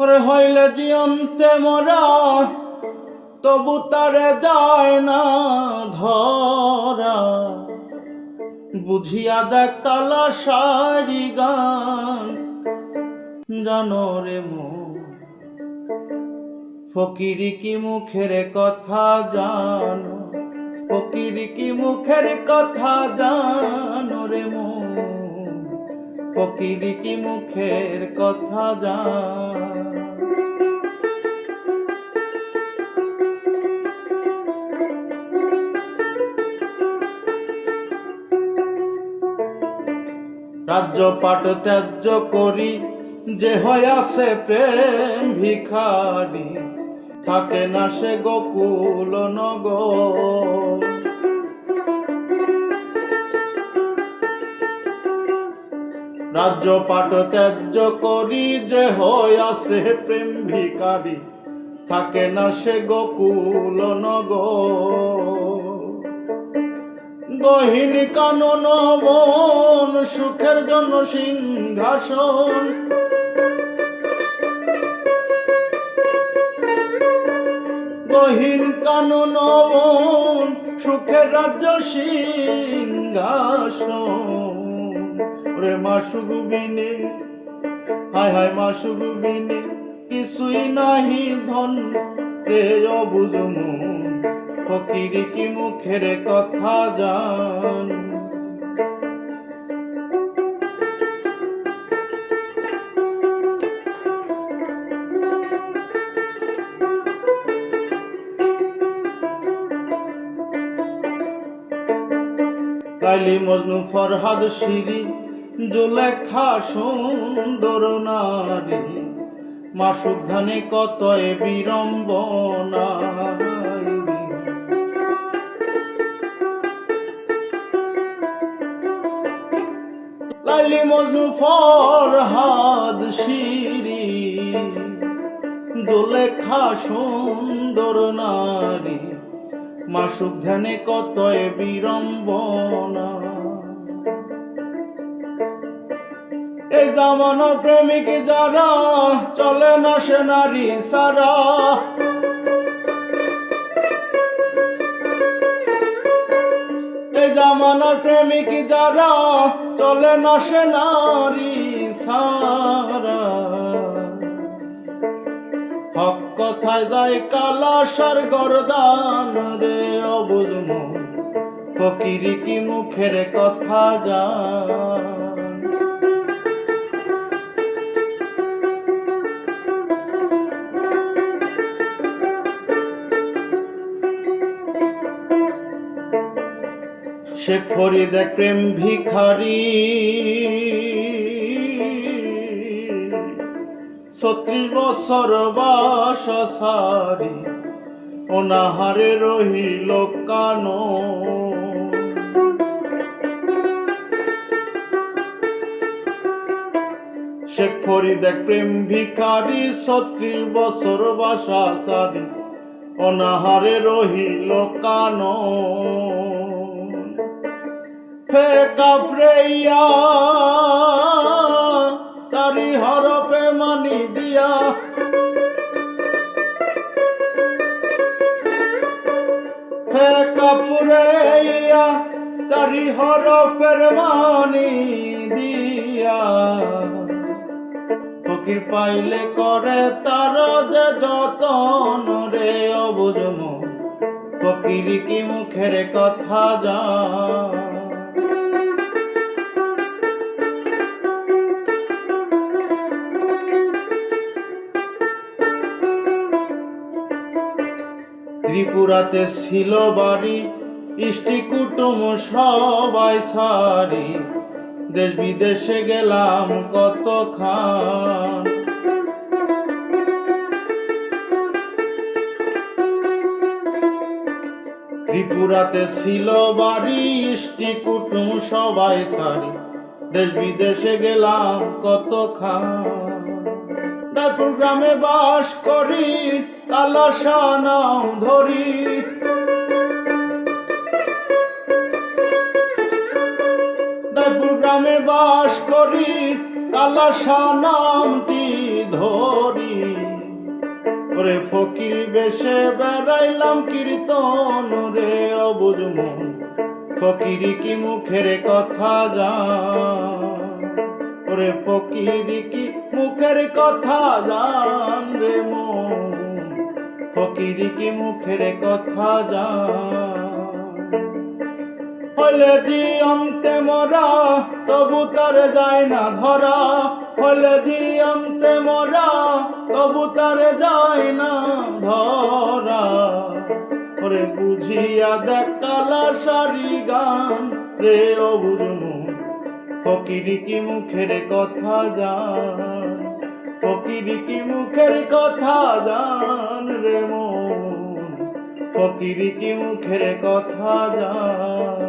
ওরে হইলে জিয়ন্তে মরা, তবু তারে যায় না ধরা। বুঝিয়া দেখ কালা সারি গান, জানো রে মো ফকিরি কি মুখের কথা জানো? ফকিরি কি মুখের কথা জানো রে মো ফকিরি কি মুখের কথা জান? রাজ্য পাঠ, ত্যায্য করি। যে হয়াছে প্রেম ভিখারি, থাকে না সে গোকুল নগর। রাজ্য, পাঠ, ত্যায্য করি। যে হয়াছে প্রেম ভিখারি, থাকে না সে গোকুল নগর। গহিনী কানন মন, সুখের জন্য সিংহাসন। গহীন কানন মন, সুখের রাজ্য সিংহাসন। রে মাসুগুবিনে হায় হায় মাসুগুবিনে কিছুই নাহি ধন রে অবুজমু ফকিরি কি মুখের কথা জান? কাইলি মজনু ফরহাদ শিরি জুলেখা সুন্দর নারী। মাসুক ধানে কত বিড়ম্বনা। Laili Majnu Farhad Shirin Zulekha সুন্দর নারী, মাসুক ধ্যানে কত বিড়ম্বনা। এই জামানো প্রেমিক যারা, চলে না সে নারী সারা জামানার প্রেমিক যারা চলে না সে নারী সারা। হক কথায় যায় কালাসার গরদান রে অবুঝম ফকিরি কি মুখের কথা জান। সে ফরিদে প্রেম ভিখারি। ছত্রিশ বছর বাস সারি, অনাহারে রহিল কানো। শেখ ফরিদে প্রেম ভিখারি, ছত্রিশ বছর বাসা সারি, অনাহারে রহিল কানো। ফেকা প্রেয়া তারি হরপে মানি দিয়া। ফেকা পুরেয়া চারি হরপের মানি দিয়া। ফকির পাইলে করে তার যে যতন রে অবুঝম ফকির কি মুখের কথা যা ত্রিপুরাতে ছিল বাড়ি, ইষ্টি কুটুম সবাই সারি। দেশ বিদেশে গেলাম কত খান ত্রিপুরাতে ছিল বাড়ি, ইষ্টি কুটুম সবাই সারি। দেশ বিদেশে গেলাম কত খান দায়পুর গ্রামে বাস করি কালাসা নাম ধরি। দায়পুর গ্রামে বাস করি কালাসা নামটি ধরি। ওরে ফকির বেশে বেড়াইলাম কীর্তন রে অবুজ মন। ফকির কি মুখের কথা জান? ওরে ফকির কি মুখের কথা জান রে মন? ফকির কি মুখের কথা জান? হলে জি অন্তে মরা, তবু তার যায় না ধরা। হলে জি অন্তে মরা, তবু তার যায় না ধরা। ওরে বুঝিয়া দেখ কালা সারি গান রে অবুজ মন। ফকির কি মুখের কথা জান? ফকির কি মুখের কথা মন ফকির কি মুখের কথা জান?